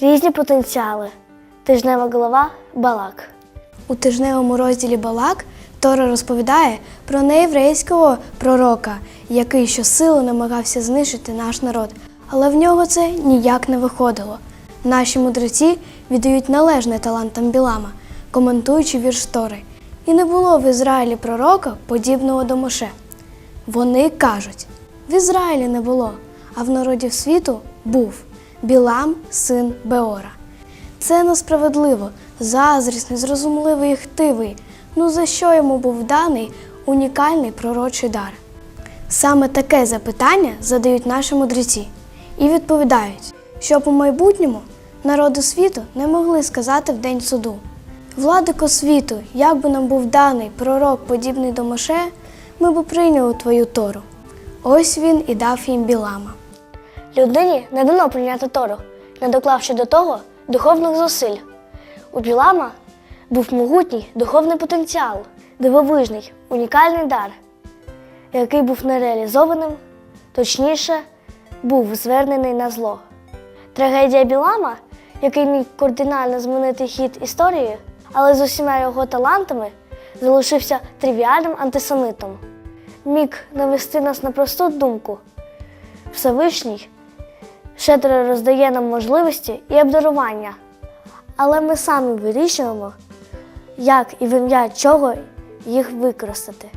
Різні потенціали. Тижнева голова Балак. У тижневому розділі Балак Тора розповідає про неєврейського пророка, який щосили намагався знищити наш народ, але в нього це ніяк не виходило. Наші мудреці віддають належне талантам Білама, коментуючи вірш Тори. І не було в Ізраїлі пророка, подібного до Моше. Вони кажуть: в Ізраїлі не було, а в народів світу був Білам, син Беора. Це несправедливо, заздрість, незрозумливий і хтивий. Ну за що йому був даний унікальний пророчий дар? Саме таке запитання задають наші мудреці і відповідають, щоб у майбутньому народи світу не могли сказати в день суду. Владико світу, як би нам був даний пророк, подібний до Моше, ми б прийняли твою Тору. Ось він і дав їм білама. Людині не дано прийняти Тору, не доклавши до того духовних зусиль. У Білама був могутній духовний потенціал, дивовижний, унікальний дар, який був нереалізованим, точніше, був звернений на зло. Трагедія Білама, який міг кардинально змінити хід історії, але з усіма його талантами залишився тривіальним антисемитом, міг навести нас на просту думку. Всевишній щедро роздає нам можливості і обдарування, але ми самі вирішуємо, як і в ім'я чого їх використати.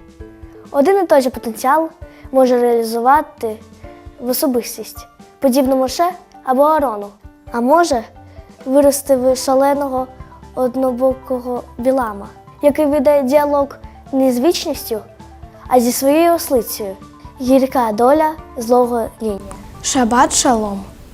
Один і той же потенціал може реалізувати в особистість, подібну Моше або Арону, а може вирости в шаленого однобокого білама, який веде діалог не з вічністю, а зі своєю ослицею. Гірка доля злого лінія. Шабат шалом!